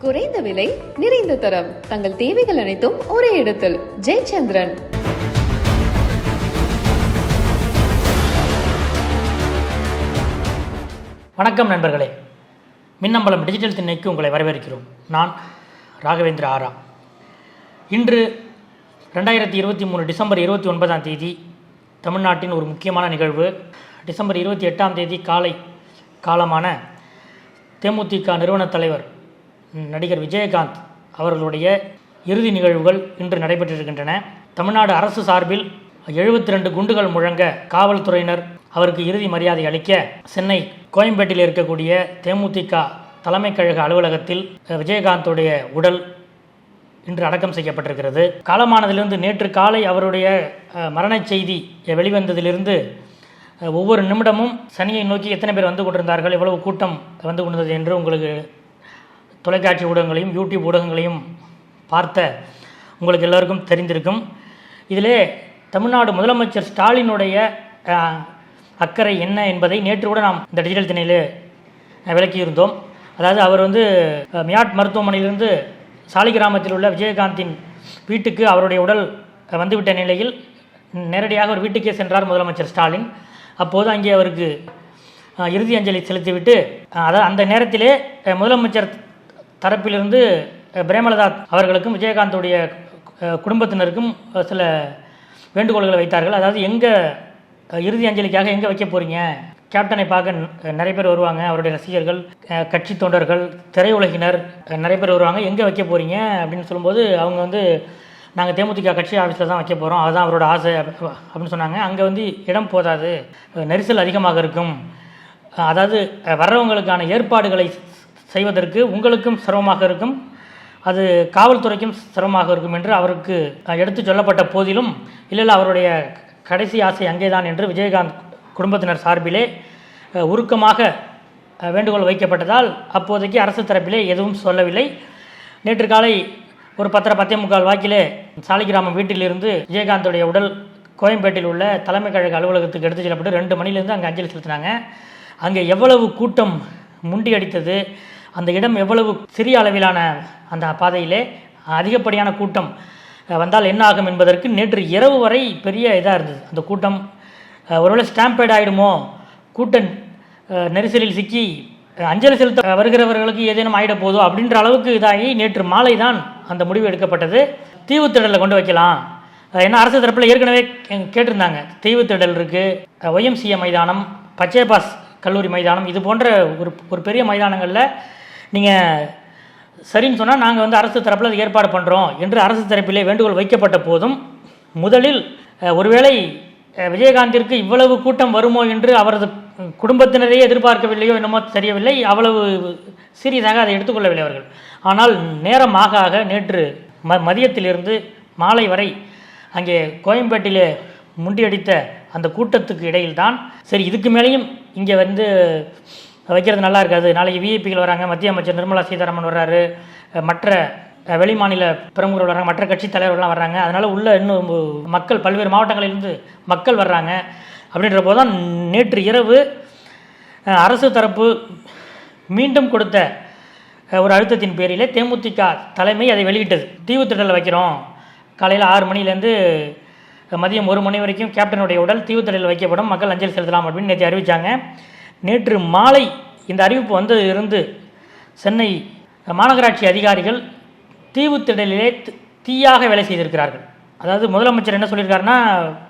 குறைந்த விலை நிறைந்த தரம். தங்கள் தேவைகள் அனைத்தும் ஒரே இடத்தில். ஜெயச்சந்திரன். வணக்கம் நண்பர்களே. மின்னம்பலம் டிஜிட்டல் திண்ணைக்கு உங்களை வரவேற்கிறோம். நான் ராகவேந்திர ஆரா. இன்று ரெண்டாயிரத்தி இருபத்தி மூணு டிசம்பர் இருபத்தி ஒன்பதாம் தேதி தமிழ்நாட்டின் ஒரு முக்கியமான நிகழ்வு. டிசம்பர் இருபத்தி எட்டாம் தேதி காலை காலமான தேமுதிக நிறுவனத் தலைவர் நடிகர் விஜயகாந்த் அவர்களுடைய இறுதி நிகழ்வுகள் இன்று நடைபெற்றிருக்கின்றன. தமிழ்நாடு அரசு சார்பில் எழுபத்தி ரெண்டு குண்டுகள் முழங்க காவல்துறையினர் அவருக்கு இறுதி மரியாதை அளிக்க சென்னை கோயம்பேட்டில் இருக்கக்கூடிய தேமுதிக தலைமை கழக அலுவலகத்தில் விஜயகாந்தோடைய உடல் இன்று அடக்கம் செய்யப்பட்டிருக்கிறது. காலமானதிலிருந்து நேற்று காலை அவருடைய மரணச் செய்தி வெளிவந்ததிலிருந்து ஒவ்வொரு நிமிடமும் சனியை நோக்கி எத்தனை பேர் வந்து கொண்டிருந்தார்கள் எவ்வளவு கூட்டம் வந்து கொண்டிருந்தது என்று உங்களுக்கு தொலைக்காட்சி ஊடகங்களையும் யூடியூப் ஊடகங்களையும் பார்த்த உங்களுக்கு எல்லோருக்கும் தெரிந்திருக்கும். இதிலே தமிழ்நாடு முதலமைச்சர் ஸ்டாலினுடைய அக்கறை என்ன என்பதை நேற்று கூட நாம் இந்த டிஜிட்டல் திணையிலே விளக்கியிருந்தோம். அதாவது அவர் வந்து மியாட் மருத்துவமனையிலிருந்து சாலிகிராமத்தில் உள்ள விஜயகாந்தின் வீட்டுக்கு அவருடைய உடல் வந்துவிட்ட நிலையில் நேரடியாக ஒரு வீட்டுக்கே சென்றார் முதலமைச்சர் ஸ்டாலின். அப்போது அங்கே அவருக்கு இறுதி அஞ்சலி செலுத்திவிட்டு அதாவது அந்த நேரத்திலே முதலமைச்சர் தரப்பிலிருந்து பிரேமலதா அவர்களுக்கும் விஜயகாந்தோடைய குடும்பத்தினருக்கும் சில வேண்டுகோள்களை வைத்தார்கள். அதாவது எங்கே இறுதி அஞ்சலிக்காக எங்கே வைக்க போகிறீங்க கேப்டனை பார்க்க நிறைய பேர் வருவாங்க. அவருடைய ரசிகர்கள் கட்சி தொண்டர்கள் திரையுலகினர் நிறைய பேர் வருவாங்க. எங்கே வைக்க போகிறீங்க அப்படின்னு சொல்லும்போது அவங்க வந்து நாங்கள் தேமுதிக கட்சி ஆஃபீஸில் தான் வைக்க போகிறோம் அதுதான் அவரோட ஆசை அப்படின்னு சொன்னாங்க. அங்கே வந்து இடம் போதாது. நெரிசல் அதிகமாக இருக்கும். அதாவது வர்றவங்களுக்கான ஏற்பாடுகளை செய்வதற்கு உங்களுக்கும் சிரமமாக இருக்கும். அது காவல்துறைக்கும் சிரமமாக இருக்கும் என்று அவருக்கு எடுத்துச் எடுத்து சொல்லப்பட்ட போதிலும் இல்லை இல்லை அவருடைய கடைசி ஆசை அங்கேதான் என்று விஜயகாந்த் குடும்பத்தினர் சார்பிலே உருக்கமாக வேண்டுகோள் வைக்கப்பட்டதால் அப்போதைக்கு அரசு தரப்பிலே எதுவும் சொல்லவில்லை. நேற்று காலை ஒரு பத்தரை பத்தே முக்கால் வாக்கிலே சாலிகிராமம் வீட்டிலிருந்து விஜயகாந்தோடைய உடல் கோயம்பேட்டில் உள்ள தலைமை கழக அலுவலகத்துக்கு எடுத்து செல்லப்பட்டு ரெண்டு மணிலேருந்து அங்கே அஞ்சலி செலுத்தினாங்க. அங்கே எவ்வளவு கூட்டம் முண்டியடித்தது அந்த இடம் எவ்வளவு சிறிய அளவிலான அந்த பாதையிலே அதிகப்படியான கூட்டம் வந்தால் என்ன ஆகும் என்பதற்கு நேற்று இரவு வரை பெரிய இதாக இருந்தது. அந்த கூட்டம் ஒருவேளை ஸ்டாம்பேட் ஆகிடுமோ கூட்டம் நெரிசலில் சிக்கி அஞ்சலி செலுத்த வருகிறவர்களுக்கு ஏதேனும் ஆகிட போதோ அப்படின்ற அளவுக்கு இதாகி நேற்று மாலை தான் அந்த முடிவு எடுக்கப்பட்டது. தீவுத்திடலில் கொண்டு வைக்கலாம். ஏன்னா அரசு தரப்பில் ஏற்கனவே கேட்டிருந்தாங்க. கேட்டிருந்தாங்க திடல் இருக்குது ஒய்எம்சிஏ மைதானம் பச்சேபாஸ் கல்லூரி மைதானம் இது போன்ற ஒரு ஒரு பெரிய மைதானங்களில் நீங்கள் சரின்னு சொன்னால் நாங்கள் வந்து அரசு தரப்பில் அது ஏற்பாடு பண்ணுறோம் என்று அரசு தரப்பிலே வேண்டுகோள் வைக்கப்பட்ட போதும் முதலில் ஒருவேளை விஜயகாந்திற்கு இவ்வளவு கூட்டம் வருமோ என்று அவரது குடும்பத்தினரையே எதிர்பார்க்கவில்லையோ என்னமோ தெரியவில்லை. அவ்வளவு சீரியஸாக அதை எடுத்துக்கொள்ளவில்லை அவர்கள். ஆனால் நேரம் ஆக ஆக நேற்று ம மதியத்திலிருந்து மாலை வரை அங்கே கோயம்பேட்டிலே முண்டியடித்த அந்த கூட்டத்துக்கு இடையில்தான் சரி இதுக்கு மேலேயும் இங்கே வந்து வைக்கிறது நல்லா இருக்காது. நாளைக்கு விஐபிகள் வராங்க. மத்திய அமைச்சர் நிர்மலா சீதாராமன் வர்றாரு. மற்ற வெளிமாநில பிரமுகர்கள் வராங்க மற்ற கட்சி தலைவர்கள்லாம் வர்றாங்க. அதனால் உள்ள இன்னும் மக்கள் பல்வேறு மாவட்டங்களிலிருந்து மக்கள் வர்றாங்க. அப்படின்ற போது தான் நேற்று இரவு அரசு தரப்பு மீண்டும் கொடுத்த ஒரு அழுத்தத்தின் பேரிலே தேமுதிக தலைமை அதை வெளியிட்டது. தீவுத்திடல் வைக்கிறோம். காலையில் ஆறு மணிலேருந்து மதியம் ஒரு மணி வரைக்கும் கேப்டனுடைய உடல் தீவுத்திடலில் வைக்கப்படும். மக்கள் அஞ்சலி செலுத்தலாம் அப்படின்னு நேற்று அறிவித்தாங்க நேற்று மாலை இந்த அறிவிப்பு வந்தது இருந்து சென்னை மாநகராட்சி அதிகாரிகள் தீவுத்திடலிலே தி- தீயாக வேலை செய்திருக்கிறார்கள். அதாவது முதலமைச்சர் என்ன சொல்லியிருக்காருன்னா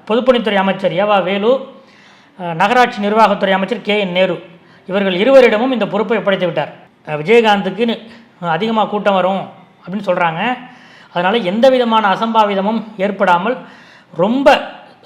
பொதுப்பணித்துறை அமைச்சர் ஏவா வேலு நகராட்சி நிர்வாகத்துறை அமைச்சர் கே என் நேரு இவர்கள் இருவரிடமும் இந்த பொறுப்பை ஒப்படைத்து விட்டார். விஜயகாந்துக்கு அதிகமாக கூட்டம் வரும் அப்படின்னு சொல்கிறாங்க அதனால் எந்த விதமான அசம்பாவிதமும் ஏற்படாமல் ரொம்ப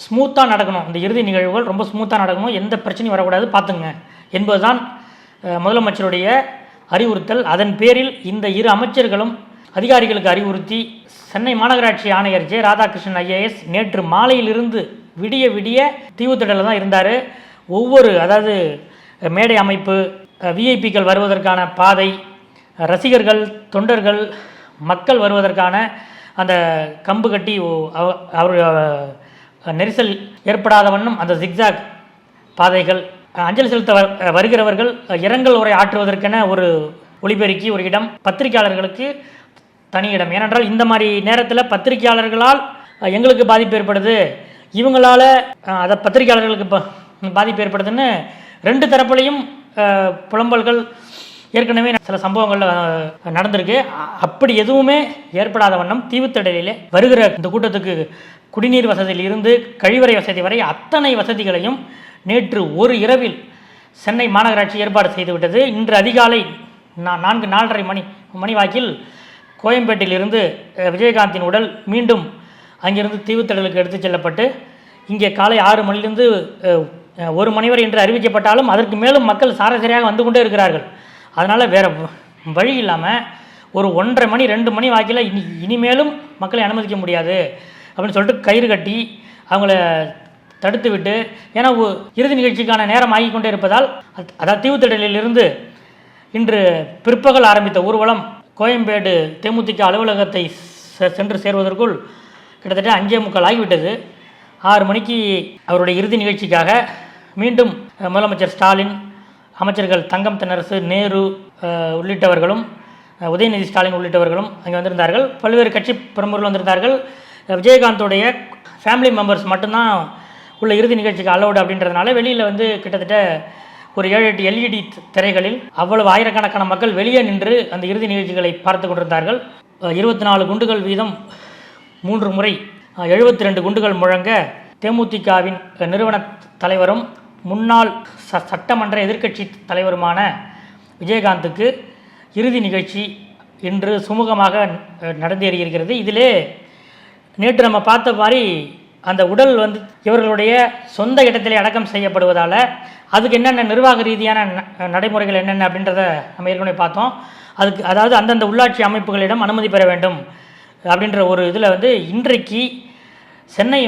ஸ்மூத்தாக நடக்கணும். இந்த இறுதி நிகழ்வுகள் ரொம்ப ஸ்மூத்தாக நடக்கணும். எந்த பிரச்சனையும் வரக்கூடாது. பார்த்துங்க என்பதுதான் முதலமைச்சருடைய அறிவுறுத்தல். அதன் பேரில் இந்த இரு அமைச்சர்களும் அதிகாரிகளுக்கு அறிவுறுத்தி சென்னை மாநகராட்சி ஆணையர் ஜே. ராதாகிருஷ்ணன் ஐஏஎஸ் நேற்று மாலையிலிருந்து விடிய விடிய தீவுத்திடலில் தான் இருந்தார். ஒவ்வொரு அதாவது மேடை அமைப்பு விஐபிக்கள் வருவதற்கான பாதை ரசிகர்கள் தொண்டர்கள் மக்கள் வருவதற்கான அந்த கம்பு கட்டி அவ- அவர் நெரிசல் ஏற்படாத வண்ணம் அந்த ஜிக்ஜாக் பாதைகள் அஞ்சல் அஞ்சலி செலுத்த வ- வருகிறவர்கள் இரங்கல் உரை ஆற்றுவதற்கென ஒரு ஒளிபெருக்கி ஒரு இடம் பத்திரிகையாளர்களுக்கு தனி இடம். ஏனென்றால் இந்த மாதிரி நேரத்தில் பத்திரிகையாளர்களால் எங்களுக்கு பாதிப்பு ஏற்படுது. இவங்களால் அதை பத்திரிகையாளர்களுக்கு பாதிப்பு ஏற்படுதுன்னு ரெண்டு தரப்புலையும் புலம்பல்கள் ஏற்கனவே சில சம்பவங்கள் நடந்திருக்கு. அப்படி எதுவுமே ஏற்படாத வண்ணம் தீவுத்தடையிலே வருகிற இந்த கூட்டத்துக்கு குடிநீர் வசதியில் இருந்து கழிவறை வசதி வரை அத்தனை வசதிகளையும் நேற்று ஒரு இரவில் சென்னை மாநகராட்சி ஏற்பாடு செய்துவிட்டது. இன்று அதிகாலை நான் நான்கு நாலரை மணி மணி வாக்கில் கோயம்பேட்டிலிருந்து விஜயகாந்தின் உடல் மீண்டும் அங்கிருந்து தீவுத்திடலுக்கு எடுத்துச் செல்லப்பட்டு இங்கே காலை ஆறு மணிலிருந்து ஒரு மணி வரை என்று அறிவிக்கப்பட்டாலும் அதற்கு மேலும் மக்கள் சாரசரியாக வந்து கொண்டே இருக்கிறார்கள். அதனால் வேறு வழி இல்லாமல் ஒரு ஒன்றரை மணி ரெண்டு மணி வாக்கில் இனி இனிமேலும் மக்களை அனுமதிக்க முடியாது. அப்படின்னு சொல்லிட்டு கயிறு கட்டி அவங்கள தடுத்து விட்டு ஏன்னா இறுதி நிகழ்ச்சிக்கான நேரம் ஆகி கொண்டே இருப்பதால் அதாவது தீவுத்திடலிலிருந்து இன்று பிற்பகல் ஆரம்பித்த ஊர்வலம் கோயம்பேடு தேமுதிக அலுவலகத்தை செ- சென்று சேர்வதற்குள் கிட்டத்தட்ட அஞ்சே முக்கால் ஆகிவிட்டது. ஆறு மணிக்கு அவருடைய இறுதி நிகழ்ச்சிக்காக மீண்டும் முதலமைச்சர் ஸ்டாலின் அமைச்சர்கள் தங்கம் தென்னரசு நேரு உள்ளிட்டவர்களும் உதயநிதி ஸ்டாலின் உள்ளிட்டவர்களும் அங்கே வந்திருந்தார்கள். பல்வேறு கட்சி பிரமுகர்கள் வந்திருந்தார்கள். விஜயகாந்தோடைய ஃபேமிலி மெம்பர்ஸ் மட்டும்தான் உள்ள இறுதி நிகழ்ச்சிக்கு அலௌடு அப்படின்றதுனால வெளியில் வந்து கிட்டத்தட்ட ஒரு ஏழு எட்டு எல்இடி திரைகளில் அவ்வளவு ஆயிரக்கணக்கான மக்கள் வெளியே நின்று அந்த இறுதி நிகழ்ச்சிகளை பார்த்து கொண்டிருந்தார்கள். இருபத்தி நாலு குண்டுகள் வீதம் மூன்று முறை எழுபத்தி ரெண்டு குண்டுகள் முழங்க தேமுதிகவின் நிறுவன தலைவரும் முன்னாள் ச சட்டமன்ற எதிர்க்கட்சி தலைவருமான விஜயகாந்துக்கு இறுதி நிகழ்ச்சி இன்று சுமூகமாக நடந்தேறியிருக்கிறது. இதிலே நேற்று நம்ம பார்த்த மாதிரி அந்த உடல் வந்து இவர்களுடைய சொந்த இடத்திலே அடக்கம் செய்யப்படுவதால் அதுக்கு என்னென்ன நிர்வாக ரீதியான ந- நடைமுறைகள் என்னென்ன அப்படின்றத நம்ம ஏற்கனவே பார்த்தோம். அதுக்கு அதாவது அந்தந்த உள்ளாட்சி அமைப்புகளிடம் அனுமதி பெற வேண்டும் அப்படின்ற ஒரு இதில் வந்து இன்றைக்கு சென்னை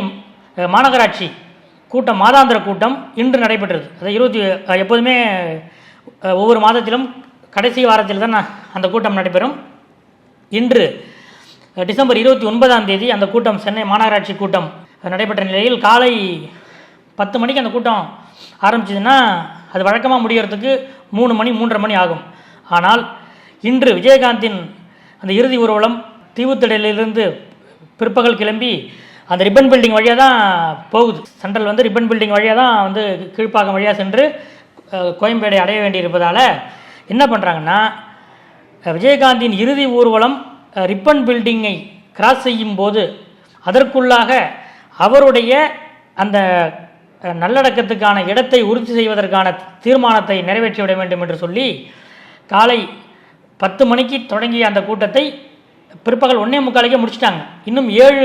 மாநகராட்சி கூட்டம் மாதாந்திர கூட்டம் இன்று நடைபெற்றது. அது இருபத்தி எப்போதுமே ஒவ்வொரு மாதத்திலும் கடைசி வாரத்தில் தான் அந்த கூட்டம் நடைபெறும். இன்று டிசம்பர் இருபத்தி ஒன்பதாம் தேதி அந்த கூட்டம் சென்னை மாநகராட்சி கூட்டம். நடைபெற்ற நிலையில் காலை பத்து மணிக்கு அந்த கூட்டம் ஆரம்பிச்சதுன்னா அது வழக்கமாக முடிகிறதுக்கு மூணு மணி மூன்றரை மணி ஆகும். ஆனால் இன்று விஜயகாந்தின் அந்த இறுதி ஊர்வலம் தீவுத்திடலிலிருந்து பிற்பகல் கிளம்பி அந்த ரிப்பன் பில்டிங் வழியாக தான் போகுது. சென்ட்ரல் வந்து ரிப்பன் பில்டிங் வழியாக தான் வந்து கீழ்ப்பாக்கம் வழியாக சென்று கோயம்பேடை அடைய வேண்டியிருப்பதால் என்ன பண்ணுறாங்கன்னா விஜயகாந்தின் இறுதி ஊர்வலம் ரிப்பன் பில்டிங்கை கிராஸ் செய்யும் போது அதற்குள்ளாக அவருடைய அந்த நல்லடக்கத்துக்கான இடத்தை உறுதி செய்வதற்கான தீர்மானத்தை நிறைவேற்றிவிட வேண்டும் என்று சொல்லி காலை பத்து மணிக்கு தொடங்கிய அந்த கூட்டத்தை பிற்பகல் ஒன்றே முக்காலைக்கே முடிச்சிட்டாங்க. இன்னும் ஏழு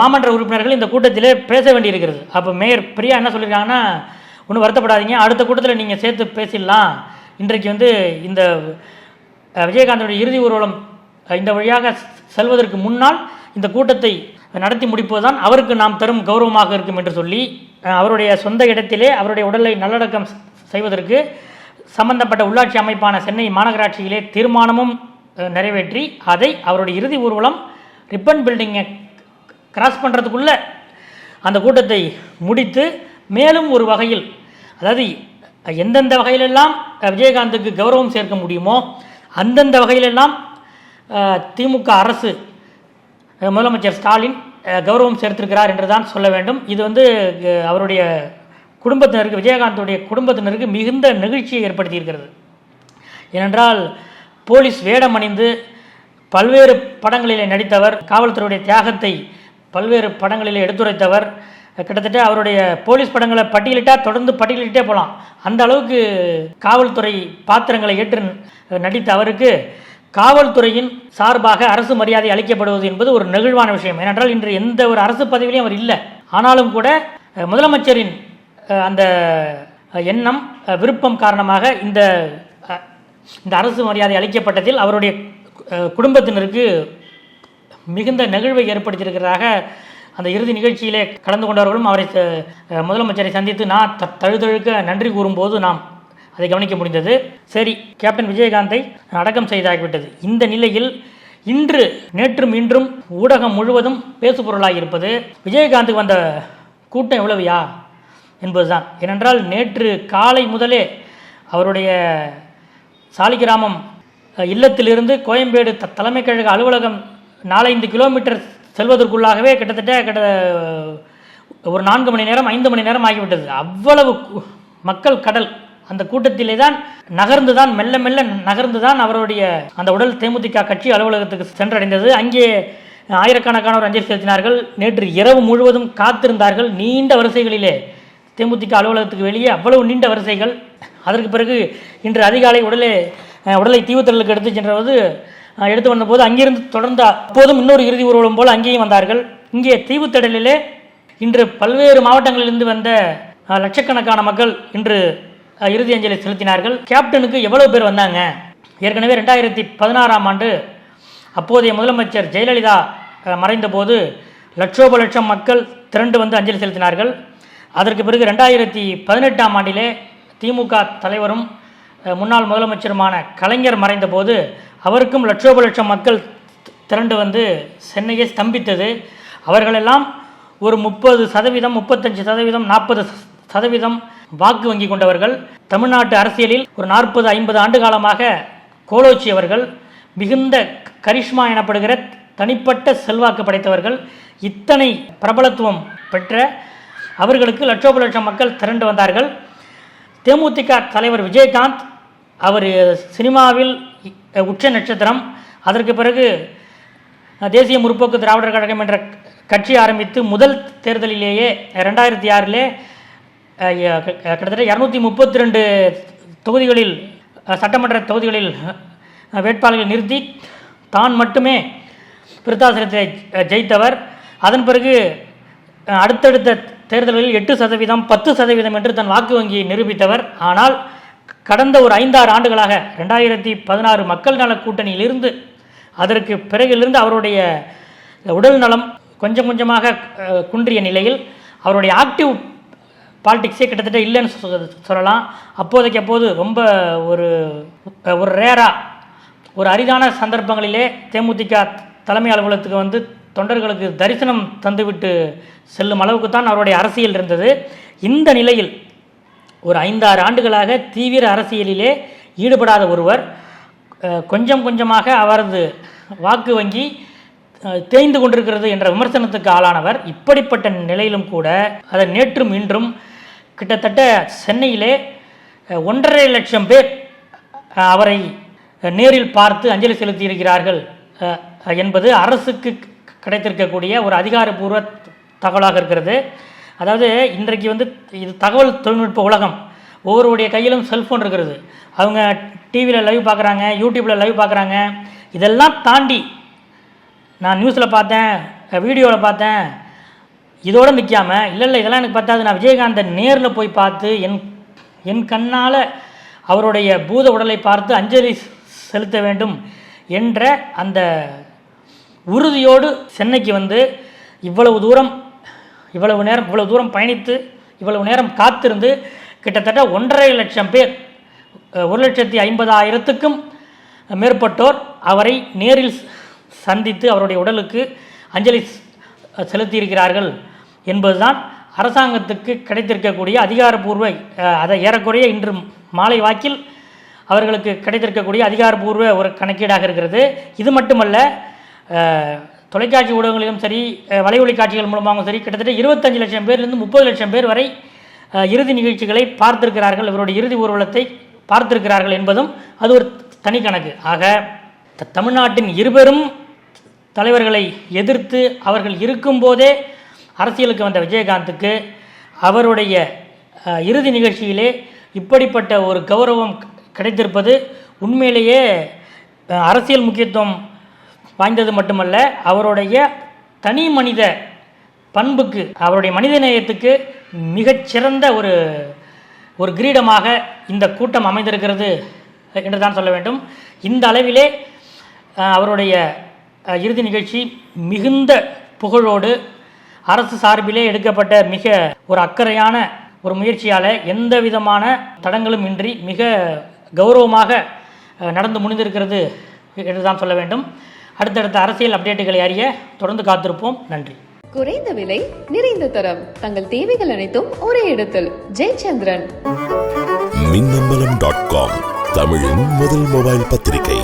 மாமன்ற உறுப்பினர்கள் இந்த கூட்டத்திலே பேச வேண்டியிருக்கிறது. அப்போ மேயர் பிரியா என்ன சொல்லியிருக்காங்கன்னா ஒன்றும் வருத்தப்படாதீங்க அடுத்த கூட்டத்தில் நீங்கள் சேர்த்து பேசிடலாம். இன்றைக்கு வந்து இந்த விஜயகாந்தனுடைய விஜயகாந்தோடைய இறுதி ஊர்வலம் இந்த வழியாக செல்வதற்கு முன்னால் இந்த கூட்டத்தை நடத்தி முடிப்பதுதான் அவருக்கு நாம் தரும் கௌரவமாக இருக்கும் என்று சொல்லி அவருடைய சொந்த இடத்திலே அவருடைய உடலை நல்லடக்கம் செய்வதற்கு சம்பந்தப்பட்ட உள்ளாட்சி அமைப்பான சென்னை மாநகராட்சியிலே தீர்மானமும் நிறைவேற்றி அதை அவருடைய இறுதி ஊர்வலம் ரிப்பன் பில்டிங்கை கிராஸ் பண்ணுறதுக்குள்ள அந்த கூட்டத்தை முடித்து மேலும் ஒரு வகையில் அதாவது எந்தெந்த வகையிலெல்லாம் விஜயகாந்துக்கு கௌரவம் சேர்க்க முடியுமோ அந்தந்த வகையிலெல்லாம் திமுக அரசு முதலமைச்சர் ஸ்டாலின் கௌரவம் சேர்த்திருக்கிறார் என்று தான் சொல்ல வேண்டும். இது வந்து அவருடைய குடும்பத்தினருக்கு விஜயகாந்தோடைய குடும்பத்தினருக்கு மிகுந்த நெகிழ்ச்சியை ஏற்படுத்தியிருக்கிறது. ஏனென்றால் போலீஸ் வேடம் அணிந்து பல்வேறு படங்களிலே நடித்தவர் காவல்துறையுடைய தியாகத்தை பல்வேறு படங்களிலே எடுத்துரைத்தவர் கிட்டத்தட்ட அவருடைய போலீஸ் படங்களை பட்டியலிட்டால் தொடர்ந்து பட்டியலிட்டே போகலாம் அந்த அளவுக்கு காவல்துறை பாத்திரங்களை ஏற்று நடித்த அவருக்கு காவல்துறையின் சார்பாக அரசு மரியாதை அளிக்கப்படுவது என்பது ஒரு நெகிழ்வான விஷயம். ஏனென்றால் இன்று எந்த ஒரு அரசு பதவியிலையும் அவர் இல்லை. ஆனாலும் கூட முதலமைச்சரின் அந்த எண்ணம் விருப்பம் காரணமாக இந்த இந்த அரசு மரியாதை அளிக்கப்பட்டதில் அவருடைய குடும்பத்தினருக்கு மிகுந்த நெகிழ்வை ஏற்படுத்தியிருக்கிறதாக அந்த இறுதி நிகழ்ச்சியிலே கலந்து கொண்டவர்களும் அவரை முதலமைச்சரை சந்தித்து நான் த தழுதழுக்க நன்றி கூறும்போது நாம் அதை கவனிக்க முடிந்தது. சரி கேப்டன் விஜயகாந்தை அடக்கம் செய்தாகிவிட்டது. இந்த நிலையில் இன்று நேற்றும் இன்றும் ஊடகம் முழுவதும் பேசுபொருளாக இருப்பது விஜயகாந்துக்கு வந்த கூட்டம் எவ்வளவுயா? என்பதுதான். ஏனென்றால் நேற்று காலை முதலே அவருடைய சாலிகிராமம் அஹ், இல்லத்திலிருந்து கோயம்பேடு த தலைமை கழக அலுவலகம் நாலஞ்சு கிலோமீட்டர் செல்வதற்குள்ளாகவே கிட்டத்தட்ட கிட்ட ஒரு நான்கு மணி நேரம் ஐந்து மணி நேரம் ஆகிவிட்டது. அவ்வளவு மக்கள் கடல் அந்த கூட்டத்திலே தான் நகர்ந்து தான் மெல்ல மெல்ல நகர்ந்து தான் அவருடைய அந்த உடல் தேமுதிக கட்சி அலுவலகத்துக்கு சென்றடைந்தது. அங்கே ஆயிரக்கணக்கானவர் அஞ்சலி செலுத்தினார்கள். நேற்று இரவு முழுவதும் காத்திருந்தார்கள். நீண்ட வரிசைகளிலே தேமுதிக அலுவலகத்துக்கு வெளியே அவ்வளவு நீண்ட வரிசைகள். அதற்கு பிறகு இன்று அதிகாலை உடலே உடலை தீவுத்திடலுக்கு எடுத்து சென்றபோது எடுத்து வந்தபோது அங்கிருந்து தொடர்ந்து அப்போதும் இன்னொரு இறுதி ஊர்வலம் போல் அங்கேயும் வந்தார்கள். இங்கே தீவுத்திடலிலே இன்று பல்வேறு மாவட்டங்களிலிருந்து வந்த லட்சக்கணக்கான மக்கள் இன்று இறுதி அஞ்சலி செலுத்தினார்கள். கேப்டனுக்கு எவ்வளவு பேர் வந்தாங்க? ஏற்கனவே ரெண்டாயிரத்தி பதினாறாம் ஆண்டு அப்போதைய முதலமைச்சர் ஜெயலலிதா மறைந்தபோது லட்சோப லட்சம் மக்கள் திரண்டு வந்து அஞ்சலி செலுத்தினார்கள். அதற்கு பிறகு ரெண்டாயிரத்தி பதினெட்டாம் ஆண்டிலே திமுக தலைவரும் முன்னாள் முதலமைச்சருமான கலைஞர் மறைந்தபோது அவருக்கும் லட்சோப லட்சம் மக்கள் திரண்டு வந்து சென்னையை ஸ்தம்பித்தது. அவர்களெல்லாம் ஒரு முப்பது சதவீதம் முப்பத்தஞ்சு சதவீதம் நாற்பது சதவீதம் வாக்கு வங்கி கொண்டவர்கள் தமிழ்நாட்டு அரசியலில் ஒரு நாற்பது ஐம்பது ஆண்டு காலமாக கோலோச்சி அவர்கள் மிகுந்த கரிஷ்மா எனப்படுகிற தனிப்பட்ட செல்வாக்கு படைத்தவர்கள் இத்தனை பிரபலத்துவம் பெற்ற அவர்களுக்கு லட்சோப லட்சம் மக்கள் திரண்டு வந்தார்கள். தேமுதிக தலைவர் விஜயகாந்த் அவர் சினிமாவில் உச்ச நட்சத்திரம் அதற்கு பிறகு தேசிய முற்போக்கு திராவிடர் கழகம் என்ற கட்சி ஆரம்பித்து முதல் தேர்தலிலேயே ரெண்டாயிரத்தி ஆறிலே கிட்டத்தட்ட இரநூத்தி முப்பத்தி ரெண்டு தொகுதிகளில் சட்டமன்ற தொகுதிகளில் வேட்பாளர்கள் வேட்பாளர்களை நிறுத்தி தான் மட்டுமே விருத்தாசலத்தை ஜெயித்தவர். அதன் பிறகு அடுத்தடுத்த தேர்தல்களில் எட்டு சதவீதம் பத்து சதவீதம் என்று தன் வாக்கு வங்கியை நிரூபித்தவர். ஆனால் கடந்த ஒரு ஐந்தாறு ஆண்டுகளாக ரெண்டாயிரத்தி பதினாறு மக்கள் நல கூட்டணியிலிருந்து அதற்கு பிறகிலிருந்து அவருடைய உடல் நலம் கொஞ்சம் கொஞ்சமாக குன்றிய நிலையில் அவருடைய ஆக்டிவ் பாலிடிக்ஸே கிட்டத்தட்ட இல்லைன்னு சொ- சொல்லலாம். அப்போதைக்கு அப்போது ரொம்ப ஒரு ஒரு ரேராக ஒரு அரிதான சந்தர்ப்பங்களிலே தேமுதிக தலைமை அலுவலகத்துக்கு வந்து தொண்டர்களுக்கு தரிசனம் தந்துவிட்டு செல்லும் அளவுக்கு தான் அவருடைய அரசியல் இருந்தது. இந்த நிலையில் ஒரு ஐந்தாறு ஆண்டுகளாக தீவிர அரசியலிலே ஈடுபடாத ஒருவர் கொஞ்சம் கொஞ்சமாக அவரது வாக்கு வங்கி தேய்ந்து கொண்டிருக்கிறது என்ற விமர்சனத்துக்கு ஆளானவர். இப்படிப்பட்ட நிலையிலும் கூட அதை நேற்றும் இன்றும் கிட்டத்தட்ட சென்னையிலே ஒன்றரை லட்சம் பேர் அவரை நேரில் பார்த்து அஞ்சலி செலுத்தியிருக்கிறார்கள் என்பது அரசுக்கு கிடைத்திருக்கக்கூடிய ஒரு அதிகாரப்பூர்வ தகவலாக இருக்கிறது. அதாவது இன்றைக்கு வந்து இது தகவல் தொழில்நுட்ப உலகம். ஒவ்வொருடைய கையிலும் செல்ஃபோன் இருக்கிறது. அவங்க டிவியில் லைவ் பார்க்குறாங்க யூடியூப்பில் லைவ் பார்க்குறாங்க. இதெல்லாம் தாண்டி நான் நியூஸில் பார்த்தேன் வீடியோவில் பார்த்தேன் இதோடு நிற்காம இல்லை இல்லை இதெல்லாம் எனக்கு பத்தாது. நான் விஜயகாந்தை நேரில் போய் பார்த்து என் என் கண்ணால் அவருடைய பூத உடலை பார்த்து அஞ்சலி செலுத்த வேண்டும் என்ற அந்த உறுதியோடு சென்னைக்கு வந்து இவ்வளவு தூரம் இவ்வளவு நேரம் இவ்வளவு தூரம் பயணித்து இவ்வளவு நேரம் காத்திருந்து கிட்டத்தட்ட ஒன்றரை லட்சம் பேர் ஒரு லட்சத்தி ஐம்பதாயிரத்துக்கும் மேற்பட்டோர் அவரை நேரில் சந்தித்து அவருடைய உடலுக்கு அஞ்சலி செலுத்தியிருக்கிறார்கள். என்பதுதான் அரசாங்கத்துக்கு கிடைத்திருக்கக்கூடிய அதிகாரப்பூர்வ அதை ஏறக்குறைய இன்று மாலை வாக்கில் அவர்களுக்கு கிடைத்திருக்கக்கூடிய அதிகாரப்பூர்வ ஒரு கணக்கீடாக இருக்கிறது. இது மட்டுமல்ல தொலைக்காட்சி ஊடகங்களிலும் சரி அஹ், வலைவொலி காட்சிகள் மூலமாகவும் சரி கிட்டத்தட்ட இருபத்தஞ்சு லட்சம் பேர்லேருந்து முப்பது லட்சம் பேர் வரை இறுதி நிகழ்ச்சிகளை பார்த்திருக்கிறார்கள். இவருடைய இறுதி ஊர்வலத்தை பார்த்திருக்கிறார்கள் என்பதும் அது ஒரு தனி கணக்கு. ஆக த- தமிழ்நாட்டின் இருபெரும் தலைவர்களை எதிர்த்து அவர்கள் இருக்கும்போதே அரசியலுக்கு வந்த விஜயகாந்துக்கு அவருடைய இறுதி நிகழ்ச்சியிலே இப்படிப்பட்ட ஒரு கௌரவம் கிடைத்திருப்பது உண்மையிலேயே அரசியல் முக்கியத்துவம் வாய்ந்தது மட்டுமல்ல அவருடைய தனி மனித பண்புக்கு அவருடைய மனிதநேயத்துக்கு மிகச்சிறந்த ஒரு ஒரு கிரீடமாக இந்த கூட்டம் அமைந்திருக்கிறது என்று தான் சொல்ல வேண்டும். இந்த அளவிலே அவருடைய இறுதி நிகழ்ச்சி மிகுந்த புகழோடு அரசு சார்பிலே எடுக்கப்பட்ட மிக ஒரு அக்கறையான ஒரு முயற்சியால் எந்த விதமான தடங்களும் இன்றி மிக கௌரவமாக நடந்து முடிந்திருக்கிறது என்று தான் சொல்ல வேண்டும். அடுத்தடுத்த அரசியல் அப்டேட்டுகளை அறிய தொடர்ந்து காத்திருப்போம். நன்றி. குறைந்த விலை நிறைந்த தரம். தங்கள் தேவைகள் அனைத்தும் ஒரே இடத்தில். ஜெயச்சந்திரன். மின்னம்பலம் டாட் காம் தமிழின் முதல் மொபைல் பத்திரிகை.